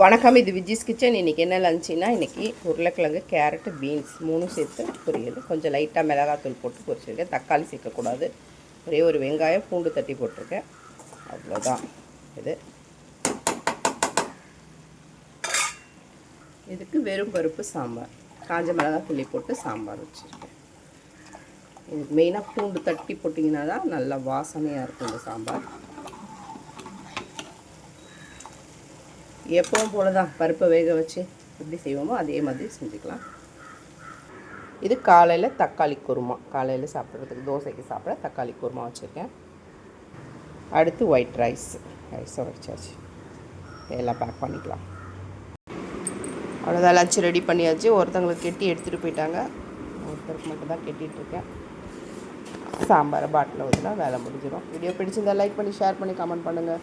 வணக்கம் இது விஜிஸ் கிச்சன். இன்றைக்கி என்ன லஞ்சுன்னா இன்றைக்கி உருளைக்கிழங்கு கேரட்டு பீன்ஸ் மூணும் சேர்த்து பொரியல். கொஞ்சம் லைட்டாக மிளகாத்தூள் போட்டு பொரிச்சிருக்கேன். தக்காளி சேர்க்கக்கூடாது. ஒரே ஒரு வெங்காயம் பூண்டு தட்டி போட்டிருக்கேன். அவ்வளோதான் இது. இதுக்கு வெறும் பருப்பு சாம்பார். காஞ்ச மிளகா புள்ளி போட்டு சாம்பார் வச்சுருக்கேன். இதுக்கு மெயினாக பூண்டு தட்டி போட்டிங்கன்னா தான் நல்லா வாசனையாக இருக்கும் இந்த சாம்பார். எப்பவும் போல தான் பருப்பை வேக வச்சு எப்படி செய்வோமோ அதே மாதிரி செஞ்சுக்கலாம். இது காலையில் தக்காளி குருமா. காலையில் சாப்பிட்றதுக்கு தோசைக்கு சாப்பிட தக்காளி குருமா வச்சுருக்கேன். அடுத்து ஒயிட் ரைஸ் ரைஸை வச்சாச்சு. எல்லாம் பேக் பண்ணிக்கலாம். அவ்வளோதான் லஞ்ச் ரெடி பண்ணியாச்சு. ஒருத்தவங்களுக்கு கெட்டி எடுத்துகிட்டு போயிட்டாங்க. ஒருத்தருக்கு மட்டும் தான் கெட்டிகிட்ருக்கேன் சாம்பாரை பாட்டில் ஊற்றினா வேலை முடிஞ்சிடும் வீடியோ பிடிச்சிருந்தா லைக் பண்ணி ஷேர் பண்ணி கமெண்ட் பண்ணுங்கள்